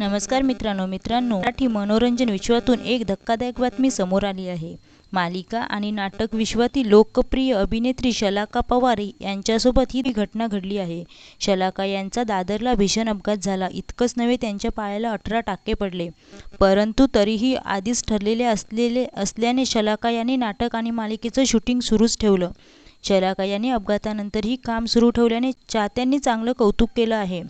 नमस्कार मित्रांनो मित्रांनो मराठी मनोरंजन विश्वातून एक धक्कादायक बातमी समोर आली आहे. मालिका आणि नाटक विश्वातील लोकप्रिय अभिनेत्री शलाका पवार यांच्यासोबत ही घटना घडली आहे. शलाका यांचा दादरला भीषण अपघात झाला. इतकंच नव्हे त्यांच्या पायाला अठरा टाके पडले. परंतु तरीही आधीच ठरलेले असलेले असल्याने शलाका यांनी नाटक आणि मालिकेचं शूटिंग सुरूच ठेवलं. शलाका यांनी अपघातानंतरही काम सुरू ठेवल्याने चाहत्यांनी चांगलं कौतुक केलं आहे.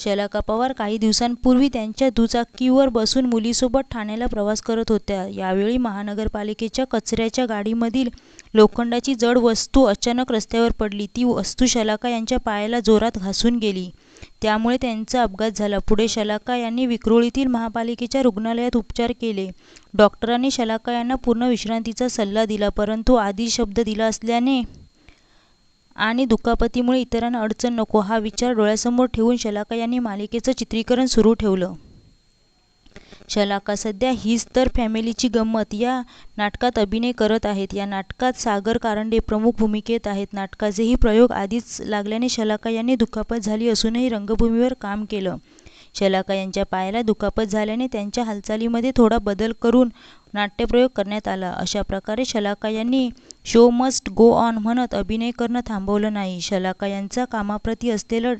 शलाका काही दिवसांपूर्वी त्यांच्या दुचाकीवर बसून मुलीसोबत ठाण्याला प्रवास करत होत्या. यावेळी महानगरपालिकेच्या कचऱ्याच्या गाडीमधील लोखंडाची जड वस्तू अचानक रस्त्यावर पडली. ती वस्तू शलाका यांच्या पायाला जोरात घासून गेली. त्यामुळे त्यांचा अपघात झाला. पुढे शलाका यांनी विक्रोळीतील महापालिकेच्या रुग्णालयात उपचार केले. डॉक्टरांनी शलाका यांना पूर्ण विश्रांतीचा सल्ला दिला परंतु आधी शब्द दिला असल्याने आणि दुखापतीमुळे इतरांना अडचण नको हा विचार डोळ्यासमोर ठेवून शलाका यांनी मालिकेचं चित्रीकरण सुरू ठेवलं. शलाका सध्या हीच तर फॅमिलीची गंमत. या नाटकात अभिनय करत आहेत. या नाटकात सागर कारंडे प्रमुख भूमिकेत आहेत. नाटकाचेही प्रयोग आधीच लागल्याने शलाका यांनी दुखापत झाली असूनही रंगभूमीवर काम केलं. शलाका यांच्या पायाला दुखापत झाल्याने त्यांच्या हालचालीमध्ये थोडा बदल करून नाट्यप्रयोग करण्यात आला. अशा प्रकारे शलाका यांनी शो मस्ट गो ऑन म्हणत अभिनय करणं थांबवलं नाही. शलाका यांचा कामाप्रती असलेलं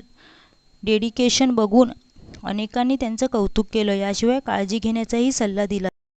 डेडिकेशन बघून अनेकांनी त्यांचं कौतुक केलं. याशिवाय काळजी घेण्याचाही सल्ला दिला.